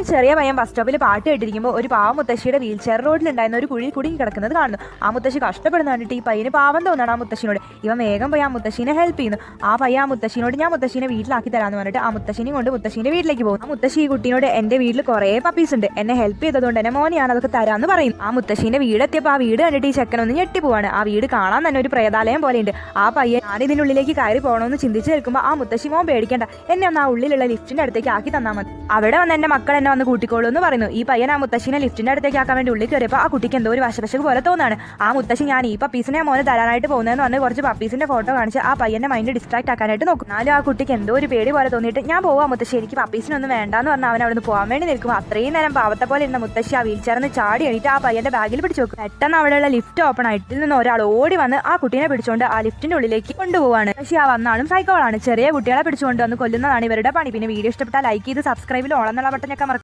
ഒരു ചെറിയ പയ്യൻ ബസ് സ്റ്റോപ്പിൽ പാട്ട് കേട്ടിരിക്കുമ്പോൾ ഒരു പാവ മുത്തശ്ശിയുടെ വീൽ ചെയർ റോഡിലുണ്ടായിരുന്ന ഒരു കുഴി കുടുങ്ങി കിടക്കുന്നത് കാണുന്നു. ആ മുത്തശ്ശി കഷ്ടപ്പെടുന്ന കണ്ടിട്ട് ഈ പയ്യന് പാവം തോന്നാണ് ആ മുത്തശ്ശിനോട്. ഇവൻ വേഗം പോയി ആ മുത്തശ്ശിനെ ഹെൽപ്പ് ചെയ്യുന്നു. ആ പയ്യ ആ മുത്തശ്ശിനോട് ഞാൻ മുത്തശ്ശിനെ വീട്ടിലാക്കി തരാമെന്ന് പറഞ്ഞിട്ട് ആ മുത്തശ്ശിനെ കൊണ്ട് മുത്തശ്ശിന്റെ വീട്ടിലേക്ക് പോകും ആ മുത്തശ്ശി ഈ കുട്ടിയോട് എന്റെ വീട്ടിൽ കുറേ പപ്പീസ് ഉണ്ട്. എന്നെ ഹെൽപ്പ് ചെയ്തതുകൊണ്ട് എന്നെ മോനെയാണ് അതൊക്കെ തരാമെന്ന് പറയും. ആ മുത്തശ്ശിന്റെ വീട് എത്തിയപ്പോൾ ആ വീട് കണ്ടിട്ട് ഈ ചെക്കൻ ഒന്ന് ഞെട്ടി പോവാണ്. ആ വീട് കാണാൻ തന്നെ ഒരു പ്രേതാലയം പോലെയുണ്ട്. ആ പയ്യൻ ഞാൻ ഇതിനുള്ളിലേക്ക് കയറി പോകണമെന്ന് ചിന്തിച്ച് നിൽക്കുമ്പോൾ ആ മുത്തശ്ശി മോൻ പേടിക്കേണ്ട. എന്നെ ഒന്ന് ആ ഉള്ളിലുള്ള ലിഫ്റ്റിന്റെ അടുത്തേക്ക് ആക്കി തന്നാൽ മതി. അവിടെ വന്ന് എന്റെ മക്കൾ എന്നെ വന്ന് കൂട്ടിക്കോളൂ എന്ന് പറയുന്നു. ഈ പയ്യൻ ആ മുത്തശ്ശിനെ ലിഫ്റ്റിന്റെ അടുത്തേക്ക് ആക്കാൻ വേണ്ടി ഉള്ളിൽ കയറിയപ്പോൾ ആ കുട്ടിക്ക് എന്തോ ഒരു വശപശക്ക് പോലെ തോന്നാണ്. ആ മുത്തശ്ശി ഞാൻ ഈ പപ്പീസിനെ മോനെ തരാനായിട്ട് പോകുന്നതെന്ന് പറഞ്ഞ് കുറച്ച് പപ്പീസിന്റെ ഫോട്ടോ കാണിച്ച് ആ പയ്യന്റെ മൈൻഡ് ഡിസ്ട്രാക്ട് ആക്കാനായിട്ട് നോക്കും. എന്നാലും ആ കുട്ടിക്ക് എന്തോ ഒരു പേടി പോലെ തോന്നിയിട്ട് ഞാൻ പോവാ മുത്തശ്ശി എനിക്ക് പപ്പീസിനൊന്നും വേണ്ടാന്ന് പറഞ്ഞാൽ അവൻ അവിടുന്ന് പോകാൻ വേണ്ടി നിൽക്കും. അത്രയും നേരം പാവത്തെ പോലെ ഇരുന്ന മുത്തശ്ശി ആ വീൽ ചെയർന്ന് ചാടി എണീറ്റ് ആ പയ്യന്റെ ബാഗിൽ പിടിച്ചു വെക്കും. പെട്ടെന്ന് അവിടെയുള്ള ലിഫ്റ്റ് ഓപ്പൺ ആയിട്ട് നിന്ന് ഒരാൾ ഓടി വന്ന് ആ കുട്ടീനെ പിടിച്ചുകൊണ്ട് ആ ലിഫ്റ്റിന്റെ ഉള്ളിലേക്ക് കൊണ്ടുപോവാണ്. പക്ഷേ ആ വന്നാളും സൈക്കോളാണ് ചെറിയ കുട്ടികളെ പിടിച്ചുകൊണ്ട് വന്ന് കൊല്ലുന്നതാണ് ഇവരുടെ പണി. പിന്നെ വീഡിയോ ഇഷ്ടപ്പെട്ടാൽ ലൈക്ക് ചെയ്ത് സബ്സ്ക്രൈബിൽ ഓളെന്നുള്ള ബട്ടനൊക്കെ മറക്കും.